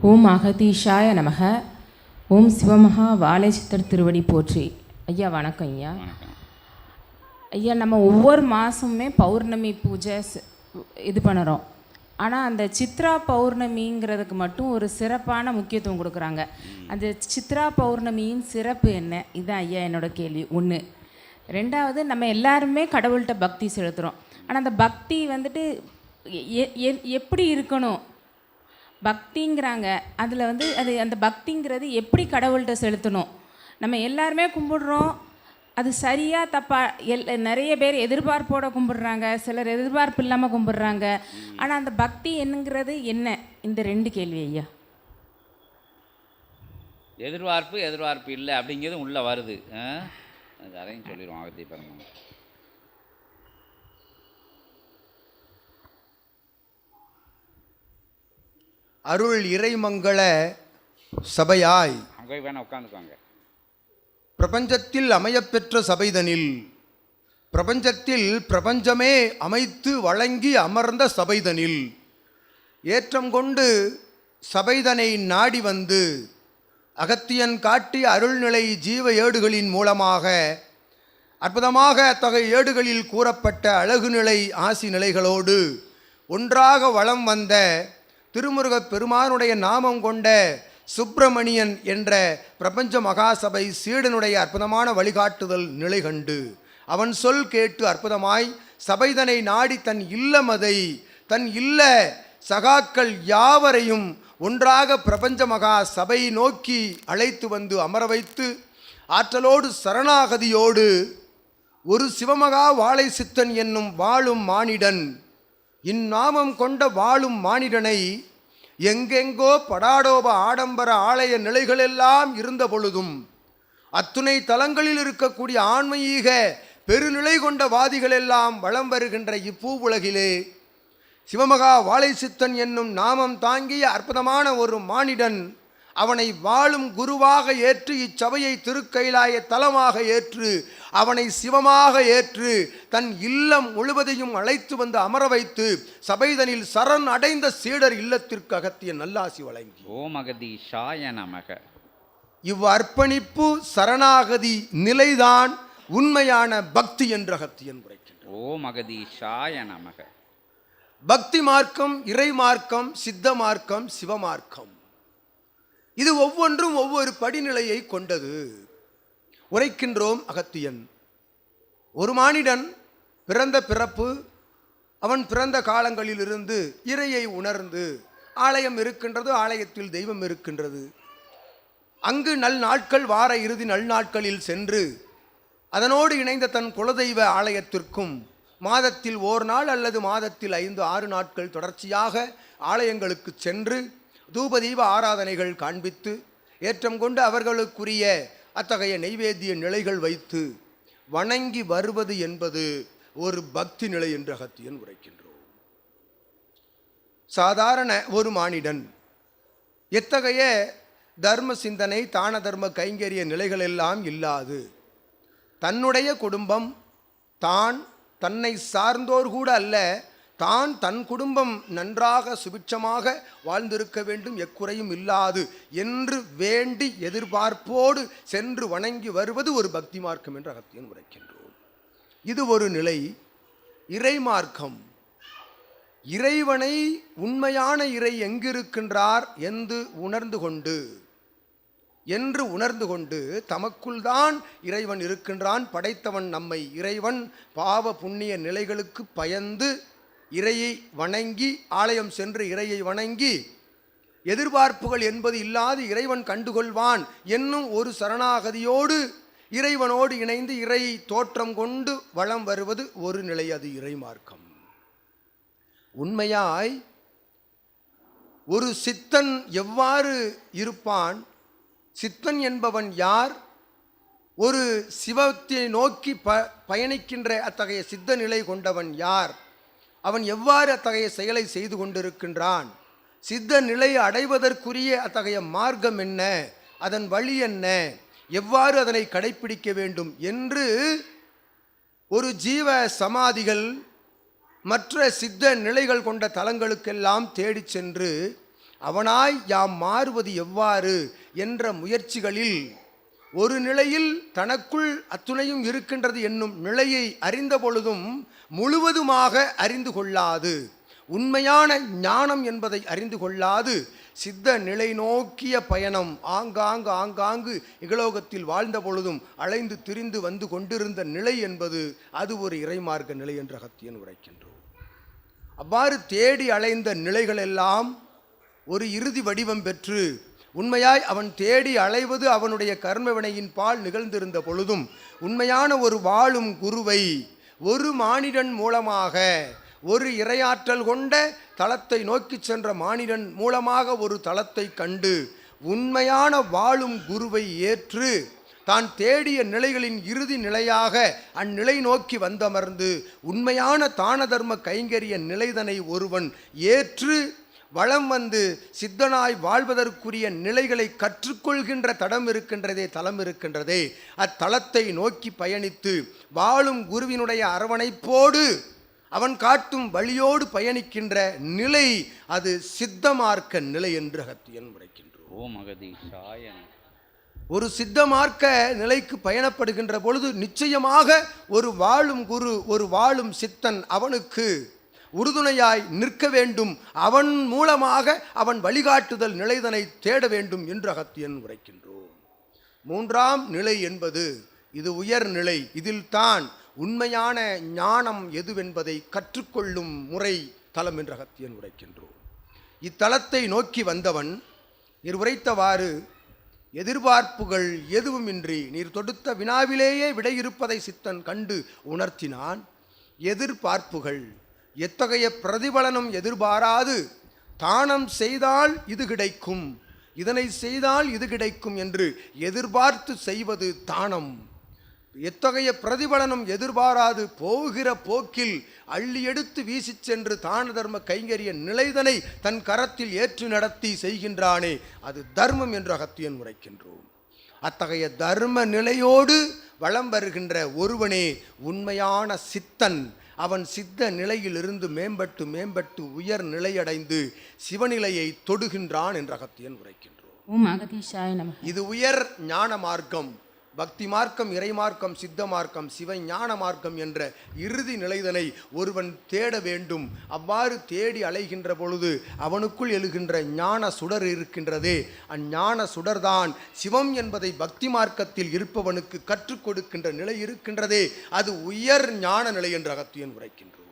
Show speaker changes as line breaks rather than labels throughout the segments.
ஓம் அகதீஷாய நமக. ஓம் சிவமகா வாழைச்சித்தர் திருவடி போற்றி. ஐயா வணக்கம் ஐயா. ஐயா நம்ம ஒவ்வொரு மாதமுமே பௌர்ணமி பூஜை இது பண்ணுறோம். ஆனால் அந்த சித்ரா பௌர்ணமிங்கிறதுக்கு மட்டும் ஒரு சிறப்பான முக்கியத்துவம் கொடுக்குறாங்க. அந்த சித்ரா பௌர்ணமியின் சிறப்பு என்ன? இதுதான் ஐயா என்னோட கேள்வி. ஒன்று ரெண்டாவது நம்ம எல்லாருமே கடவுள்கிட்ட பக்தி செலுத்துகிறோம் ஆனால் அந்த பக்தி வந்துட்டு எ- எ- எப்படி இருக்கணும்? பக்திங்கிறாங்க. அதில் வந்து அது அந்த பக்திங்கிறது எப்படி கடவுள்கிட்ட செலுத்தணும்? நம்ம எல்லாருமே கும்பிடுறோம். அது சரியாக தப்பா எல் நிறைய பேர் எதிர்பார்ப்போட கும்பிடுறாங்க. சிலர் எதிர்பார்ப்பு இல்லாமல் கும்பிடுறாங்க. ஆனால் அந்த பக்தி என்னங்கிறது என்ன? இந்த ரெண்டு கேள்வி ஐயா.
எதிர்பார்ப்பு எதிர்பார்ப்பு இல்லை அப்படிங்கிறது உள்ளே வருது. ஆ? அதையும் சொல்லிடுவோம் ஆகத்தி பாருங்க
அருள் இறைமங்கள சபையாய்
அங்கே வேணா உட்காந்துக்கோங்க.
பிரபஞ்சத்தில் அமையப்பெற்ற சபைதனில் பிரபஞ்சத்தில் பிரபஞ்சமே அமைத்து வழங்கி அமர்ந்த சபைதனில் ஏற்றம் கொண்டு சபைதனை நாடி வந்து அகத்தியன் காட்டிய அருள்நிலை ஜீவ ஏடுகளின் மூலமாக அற்புதமாக அத்தகைய ஏடுகளில் கூறப்பட்ட அழகுநிலை ஆசி நிலைகளோடு ஒன்றாக வலம் வந்த திருமுருகப் பெருமானுடைய நாமம் கொண்ட சுப்பிரமணியன் என்ற பிரபஞ்ச மகாசபை சீடனுடைய அற்புதமான வழிகாட்டுதல் நிலை கண்டு. அவன் சொல் கேட்டு அற்புதமாய் சபைதனை நாடி தன் இல்லமதை தன் இல்ல சகாக்கள் யாவரையும் ஒன்றாக பிரபஞ்ச மகா சபை நோக்கி அழைத்து வந்து அமர வைத்து ஆற்றலோடு சரணாகதியோடு ஒரு சிவமகா வாழை சித்தன் என்னும் வாழும் மானிடன் இந்நாமம் கொண்ட வாழும் மானிடனை எங்கெங்கோ படாடோப ஆடம்பர ஆலய நிலைகளெல்லாம் இருந்த பொழுதும் அத்துணை தலங்களில் இருக்கக்கூடிய ஆன்மீக பெருநிலை கொண்ட வாதிகளெல்லாம் வலம் வருகின்ற இப்பூ உலகிலே சிவமகா வாழை சித்தன் என்னும் நாமம் தாங்கிய அற்புதமான ஒரு மானிடன் அவனை வாழும் குருவாக ஏற்று இச்சபையை திருக்கைலாய தலமாக ஏற்று அவனை சிவமாக ஏற்று தன் இல்லம் முழுவதையும் அழைத்து வந்து அமர வைத்து சபைதனில் சரண் அடைந்த சீடர் இல்லத்திற்கு அகத்திய நல்லாசி வழங்கி.
ஓம் அகதீஷாய நமக.
இவ் அர்ப்பணிப்பு சரணாகதி நிலைதான் உண்மையான பக்தி என்ற அகத்தியன் உரைக்கின்றார்
ஓம் அகதீஷாய நமக.
பக்தி மார்க்கம் இறை மார்க்கம் சித்த மார்க்கம் சிவமார்க்கம் இது ஒவ்வொன்றும் ஒவ்வொரு படிநிலையை கொண்டது. உரைக்கின்றோம் அகத்தியன். ஒரு மானிடன் பிறந்த பிறப்பு அவன் பிறந்த காலங்களிலிருந்து இறையை உணர்ந்து ஆலயம் இருக்கின்றது ஆலயத்தில் தெய்வம் இருக்கின்றது. அங்கு நல் நாட்கள் வார இறுதி நல் நாட்களில் சென்று அதனோடு இணைந்த தன் குலதெய்வ ஆலயத்திற்கும் மாதத்தில் ஓர் நாள் அல்லது மாதத்தில் ஐந்து ஆறு நாட்கள் தொடர்ச்சியாக ஆலயங்களுக்கு சென்று தூபதீப ஆராதனைகள் காண்பித்து ஏற்றம் கொண்டு அவர்களுக்குரிய அத்தகைய நெய்வேத்திய நிலைகள் வைத்து வணங்கி வருவது என்பது ஒரு பக்தி நிலை என்று அகத்தியன் உரைக்கின்றோம். சாதாரண ஒரு மானிடன் எத்தகைய தர்ம சிந்தனை தான தர்ம கைங்கரிய நிலைகள் எல்லாம் இல்லாது தன்னுடைய குடும்பம் தான் தன்னை சார்ந்தோர் கூட அல்ல தான் தன் குடும்பம் நன்றாக சுபிட்சமாக வாழ்ந்திருக்க வேண்டும் எக்குறையும் இல்லாது என்று வேண்டி எதிர்பார்ப்போடு சென்று வணங்கி வருவது ஒரு பக்தி மார்க்கம் என்று அகத்தியன் உரைக்கின்றோம் இது ஒரு நிலை இறை மார்க்கம். இறைவனை உண்மையான இறை எங்கிருக்கின்றார் என்று உணர்ந்து கொண்டு என்று உணர்ந்து கொண்டு தமக்குள் தான் இறைவன் இருக்கின்றான் படைத்தவன் நம்மை இறைவன் பாவ புண்ணிய நிலைகளுக்கு பயந்து இறையை வணங்கி ஆலயம் சென்று இறையை வணங்கி எதிர்பார்ப்புகள் என்பது இல்லாது இறைவன் கண்டுகொள்வான் என்னும் ஒரு சரணாகதியோடு இறைவனோடு இணைந்து இறை தோற்றம் கொண்டு வளம் வருவது ஒரு நிலை அது இறை மார்க்கம் உண்மையாய் ஒரு சித்தன் எவ்வாறு இருப்பான்? சித்தன் என்பவன் யார்? ஒரு சிவத்தை நோக்கி ப பயணிக்கின்ற அத்தகைய சித்த நிலை கொண்டவன் யார்? அவன் எவ்வாறு அத்தகைய செயலை செய்து கொண்டிருக்கின்றான்? சித்த நிலை அடைவதற்குரிய அத்தகைய மார்க்கம் என்ன? அதன் வழி என்ன? எவ்வாறு அதனை கடைப்பிடிக்க வேண்டும் என்று ஒரு ஜீவ சமாதிகள் மற்ற சித்த நிலைகள் கொண்ட தலங்களுக்கெல்லாம் தேடி சென்று அவனாய் யாம் மாறுவது எவ்வாறு என்ற முயற்சிகளில் ஒரு நிலையில் தனக்குள் அத்துணையும் இருக்கின்றது என்னும் நிலையை அறிந்த பொழுதும் முழுவதுமாக அறிந்து கொள்ளாது. உண்மையான ஞானம் என்பதை அறிந்து கொள்ளாது. சித்த நிலை நோக்கிய பயணம் ஆங்காங்கு ஆங்காங்கு இகலோகத்தில் வாழ்ந்த பொழுதும் அலைந்து திரிந்து வந்து கொண்டிருந்த நிலை என்பது அது ஒரு இறைமார்க்க நிலை என்று அகத்தியன் உரைக்கின்றோம். அவ்வாறு தேடி அலைந்த நிலைகளெல்லாம் ஒரு இறுதி வடிவம் பெற்று உண்மையாய் அவன் தேடி அலைவது அவனுடைய கர்மவினையின் பால் நிகழ்ந்திருந்த பொழுதும் உண்மையான ஒரு வாழும் குருவை ஒரு மானிடன் மூலமாக ஒரு இரையாற்றல் கொண்ட தளத்தை நோக்கிச் சென்ற மானிடன் மூலமாக ஒரு தளத்தை கண்டு உண்மையான வாழும் குருவை ஏற்று தான் தேடிய நிலைகளின் இறுதி நிலையாக அந்நிலை நோக்கி வந்தமர்ந்து உண்மையான தான தர்ம கைங்கரிய நிலைதனை ஒருவன் ஏற்று வளம் வந்து சித்தனாய் வாழ்வதற்குரிய நிலைகளை கற்றுக்கொள்கின்ற தடம் இருக்கின்றதே தலம் இருக்கின்றதே. அத்தலத்தை நோக்கி பயணித்து வாழும் குருவினுடைய அரவணைப்போடு அவன் காட்டும் வழியோடு பயணிக்கின்ற நிலை அது சித்தமார்க்க நிலை என்று அகத்தியன் உரைக்கின்றோம்
ஓம் அகதீஷாய நமக
ஒரு சித்த மார்க்க நிலைக்கு பயணப்படுகின்ற பொழுது நிச்சயமாக ஒரு வாழும் குரு ஒரு வாழும் சித்தன் அவனுக்கு உறுதுணையாய் நிற்க வேண்டும். அவன் மூலமாக அவன் வழிகாட்டுதல் நிலைதனை தேட வேண்டும் என்று அகத்தியன் உரைக்கின்றோம். மூன்றாம் நிலை என்பது இது உயர் நிலை இதில்தான் உண்மையான ஞானம் எதுவென்பதை கற்றுக்கொள்ளும் முறை தலம் என்று அகத்தியன் உரைக்கின்றோம். இத்தலத்தை நோக்கி வந்தவன் நீர் உரைத்தவாறு எதிர்பார்ப்புகள் எதுவுமின்றி நீர் தொடுத்த வினாவிலேயே விடையிருப்பதை சித்தன் கண்டு உணர்த்தினான். எதிர்பார்ப்புகள் எத்தகைய பிரதிபலனும் எதிர்பாராது. தானம் செய்தால் இது கிடைக்கும். இதனை செய்தால் இது கிடைக்கும் என்று எதிர்பார்த்து செய்வது தானம். எத்தகைய பிரதிபலனும் எதிர்பாராது போகிற போக்கில் அள்ளி எடுத்து வீசிச் சென்று தான தர்ம கைங்கரிய நிலைதனை தன் கரத்தில் ஏற்று நடத்தி செய்கின்றானே அது தர்மம் என்று அகத்தியன் உரைக்கின்றோம். அத்தகைய தர்ம நிலையோடு வளம் வருகின்ற ஒருவனே உண்மையான சித்தன். அவன் சித்த நிலையிலிருந்து மேம்பட்டு மேம்பட்டு உயர் நிலையடைந்து சிவநிலையை தொடுகின்றான் என்று அகத்தியன் உரைக்கின்றோம் இது உயர் ஞான மார்க்கம். பக்தி மார்க்கம் இறை மார்க்கம் சித்த மார்க்கம் சிவ ஞான மார்க்கம் என்ற இறுதி நிலைதனை ஒருவன் தேட வேண்டும். அவ்வாறு தேடி அலைகின்ற பொழுது அவனுக்குள் எழுகின்ற ஞான சுடர் இருக்கின்றதே. அஞ்ஞான சுடர்தான் சிவம் என்பதை பக்தி மார்க்கத்தில் இருப்பவனுக்கு கற்றுக் கொடுக்கின்ற நிலை இருக்கின்றதே. அது உயர் ஞான நிலை என்று அகத்தியன் உரைக்கின்றோம்.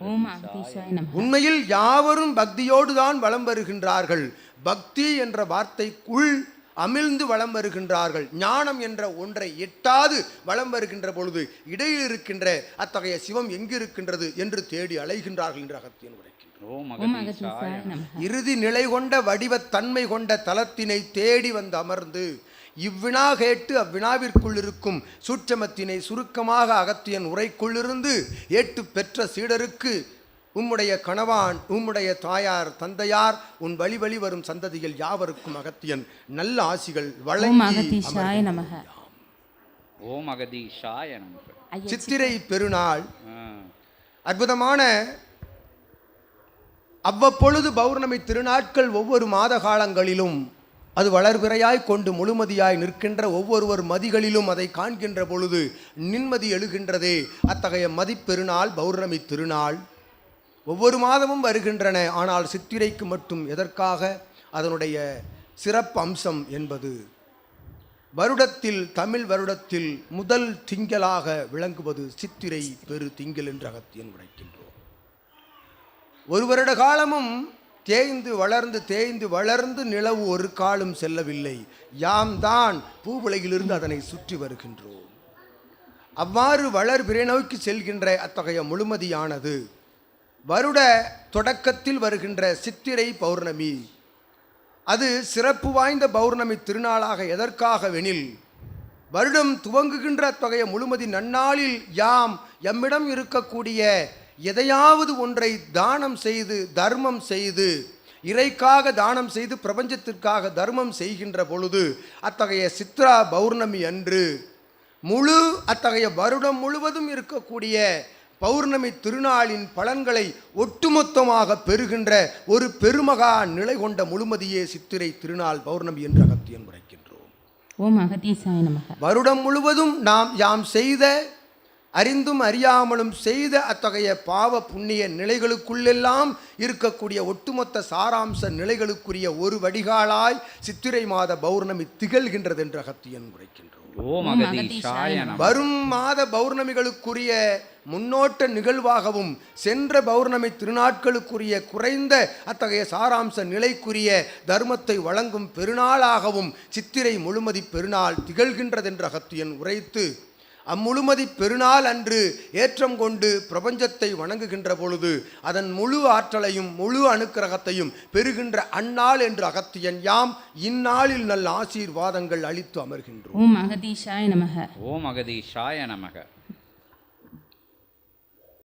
நமக.
உண்மையில் யாவரும் பக்தியோடு தான் வலம் வருகின்றார்கள். பக்தி என்ற வார்த்தைக்குள் அமிழ்ந்து வலம் வருகின்றார்கள். ஞானம் என்ற ஒன்றை எட்டாது வலம் வருகின்ற பொழுது இடையில் இருக்கின்ற அத்தகைய சிவம் எங்கிருக்கின்றது என்று தேடி அலைகின்றார்கள் என்று அகத்தியன்
நமக.
இறுதி நிலை கொண்ட வடிவத் தன்மை கொண்ட தலத்தினை தேடி வந்து அமர்ந்து இவ்வினா கேட்டு அவ்வினாவிற்குள் இருக்கும் சூட்சமத்தினை சுருக்கமாக அகத்தியன் உரைக்குள்ளிருந்து ஏட்டு பெற்ற சீடருக்கு உம்முடைய கணவான் உம்முடைய தாயார் தந்தையார் உன் வழி வழி வரும் சந்ததிகள் யாவருக்கும் அகத்தியன் நல்ல ஆசிகள்
ஓம்
வழங்கி
ஓம் அகதீஷாய
சித்திரை பெருநாள். அற்புதமான அவ்வப்பொழுது பௌர்ணமி திருநாட்கள் ஒவ்வொரு மாத காலங்களிலும் அது வளர்பிறையாய் கொண்டு முழுமதியாய் நிற்கின்ற ஒவ்வொருவர் மதிகளிலும் அதை காண்கின்ற பொழுது நிம்மதி எழுகின்றதே. அத்தகைய மதிப்பெருநாள் பௌர்ணமி திருநாள். ஒவ்வொரு மாதமும் வருகின்றன ஆனால் சித்திரைக்கு மட்டும் எதற்காக? அதனுடைய சிறப்பு அம்சம் என்பது வருடத்தில் தமிழ் வருடத்தில் முதல் திங்களாக விளங்குவது சித்திரை பெரு திங்கள் என்று அகத்தியன் உரைக்கின்றோம். ஒரு வருட காலமும் தேய்ந்து வளர்ந்து தேய்ந்து வளர்ந்து நிலவு ஒரு காலம் செல்லவில்லை. யாம் தான் பூவுலகிலிருந்து அதனை சுற்றி வருகின்றோம். அவ்வாறு வளர் நோக்கி செல்கின்ற அத்தகைய முழுமதியானது வருட தொடக்கத்தில் வருகின்ற சித்திரை பௌர்ணமி. அது சிறப்பு வாய்ந்த பௌர்ணமி திருநாளாக எதற்காகவெனில் வருடம் துவங்குகின்ற தொகைய முழுமதி நன்னாளில் யாம் எம்மிடம் இருக்கக்கூடிய எதையாவது ஒன்றை தானம் செய்து தர்மம் செய்து இறைக்காக தானம் செய்து பிரபஞ்சத்திற்காக தர்மம் செய்கின்ற பொழுது அத்தகைய சித்ரா பௌர்ணமி அன்று முழு அத்தகைய வருடம் முழுவதும் இருக்கக்கூடிய பௌர்ணமி திருநாளின் பலன்களை ஒட்டுமொத்தமாக பெறுகின்ற ஒரு பெருமகா நிலை கொண்ட முழுமதியே சித்திரை திருநாள் பௌர்ணமி என்று அகத்தியன் உரைக்கின்றோம்.
ஓம் அகதீசாய நமக.
வருடம் முழுவதும் நாம் யாம் செய்த அறிந்தும் அறியாமலும் செய்த அத்தகைய பாவ புண்ணிய நிலைகளுக்குள்ளெல்லாம் இருக்கக்கூடிய ஒட்டுமொத்த சாராம்ச நிலைகளுக்குரிய ஒரு வடிகாலாய் சித்திரை மாத பௌர்ணமி திகழ்கின்றது என்று அகத்தியன் உரைக்கின்றோம். வரும் மாத பௌர்ணமிகளுக்குரிய முன்னோட்ட நிகழ்வாகவும் சென்ற பௌர்ணமி திருநாட்களுக்குரிய குறைந்த அத்தகைய சாராம்ச நிலைக்குரிய தர்மத்தை வழங்கும் பெருநாளாகவும் சித்திரை முழுமதி பெருநாள் திகழ்கின்றதென்ற அகத்தியன் உரைத்து அம்முழுமதி பெருநாள் அன்று ஏற்றம் கொண்டு பிரபஞ்சத்தை வணங்குகின்ற பொழுது அதன் முழு ஆற்றலையும் முழு அனுக்கிரகத்தையும் பெறுகின்ற அந்நாள் என்று அகத்தியன் யாம் இந்நாளில் நல்ல ஆசீர்வாதங்கள் அளித்து அமர்கின்றோம்.
ஓம் அகதீஷாய நமக.
ஓம் அகதீஷாய நமக.